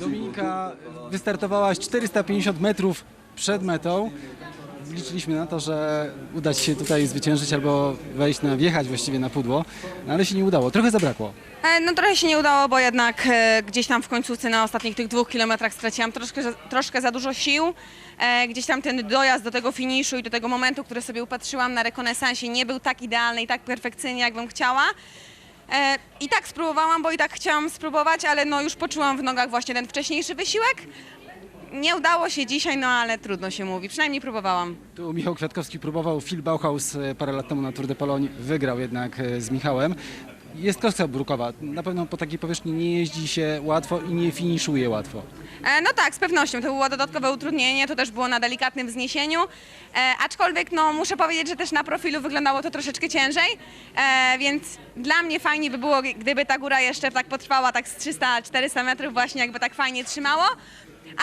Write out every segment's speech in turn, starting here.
Dominika, wystartowałaś 450 metrów przed metą. Liczyliśmy na to, że uda Ci się tutaj zwyciężyć albo wejść na, wjechać właściwie na pudło, no ale się nie udało. Trochę zabrakło. E, No trochę się nie udało, bo jednak e, gdzieś tam w końcówce na ostatnich tych dwóch kilometrach straciłam troszkę, za- troszkę za dużo sił. E, Gdzieś tam ten dojazd do tego finiszu i do tego momentu, który sobie upatrzyłam na rekonesansie nie był tak idealny i tak perfekcyjny, jakbym chciała. E, I tak spróbowałam, bo i tak chciałam spróbować, ale no już poczułam w nogach właśnie ten wcześniejszy wysiłek. Nie udało się dzisiaj, no ale trudno się mówi, przynajmniej próbowałam. Tu Michał Kwiatkowski próbował, Phil Bauhaus e, parę lat temu na Tour de Pologne wygrał jednak e, z Michałem. Jest kostka brukowa. Na pewno po takiej powierzchni nie jeździ się łatwo i nie finiszuje łatwo. E, No tak, z pewnością. To było dodatkowe utrudnienie, to też było na delikatnym wzniesieniu. E, aczkolwiek no, muszę powiedzieć, że też na profilu wyglądało to troszeczkę ciężej, e, więc dla mnie fajnie by było, gdyby ta góra jeszcze tak potrwała tak z 300-400 metrów właśnie, jakby tak fajnie trzymało.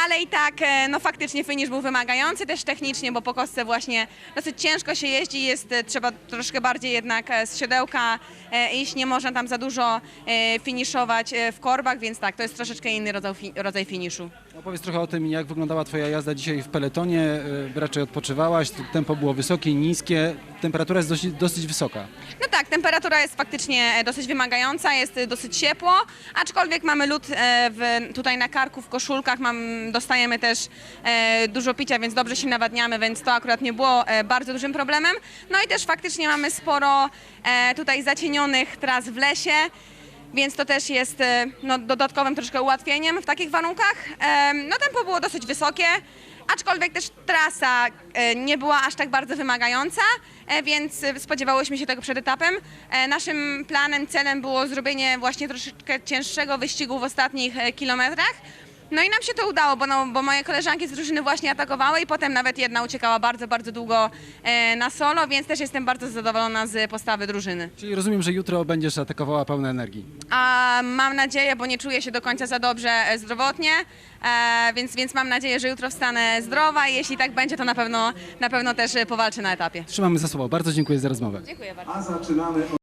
Ale i tak, e, no faktycznie finisz był wymagający też technicznie, bo po kostce właśnie dosyć ciężko się jeździ, jest, e, trzeba troszkę bardziej jednak e, z siodełka iść, nie można tam za dużo finiszować w korbach, więc tak, to jest troszeczkę inny rodzaj, rodzaj finiszu. Opowiedz trochę o tym, jak wyglądała Twoja jazda dzisiaj w peletonie. Raczej odpoczywałaś, tempo było wysokie, niskie, temperatura jest dosyć, dosyć wysoka. No tak, temperatura jest faktycznie e, dosyć wymagająca, jest e, dosyć ciepło, aczkolwiek mamy lód e, w, tutaj na karku, w koszulkach, mam, dostajemy też dużo picia, więc dobrze się nawadniamy, więc to akurat nie było bardzo dużym problemem. No i też faktycznie mamy sporo tutaj zacienionych tras w lesie, więc to też jest e, no, dodatkowym troszkę ułatwieniem w takich warunkach. E, No tempo było dosyć wysokie, aczkolwiek też trasa e, nie była aż tak bardzo wymagająca, więc spodziewałyśmy się tego przed etapem. Naszym planem, celem było zrobienie właśnie troszeczkę cięższego wyścigu w ostatnich kilometrach. No i nam się to udało, bo, no, bo moje koleżanki z drużyny właśnie atakowały i potem nawet jedna uciekała bardzo, bardzo długo e, na solo, więc też jestem bardzo zadowolona z postawy drużyny. Czyli rozumiem, że jutro będziesz atakowała pełna energii. A mam nadzieję, bo nie czuję się do końca za dobrze e, zdrowotnie, e, więc, więc mam nadzieję, że jutro wstanę zdrowa i jeśli tak będzie, to na pewno, na pewno też e, powalczę na etapie. Trzymamy za sobą. Bardzo dziękuję za rozmowę. Dziękuję bardzo. A zaczynamy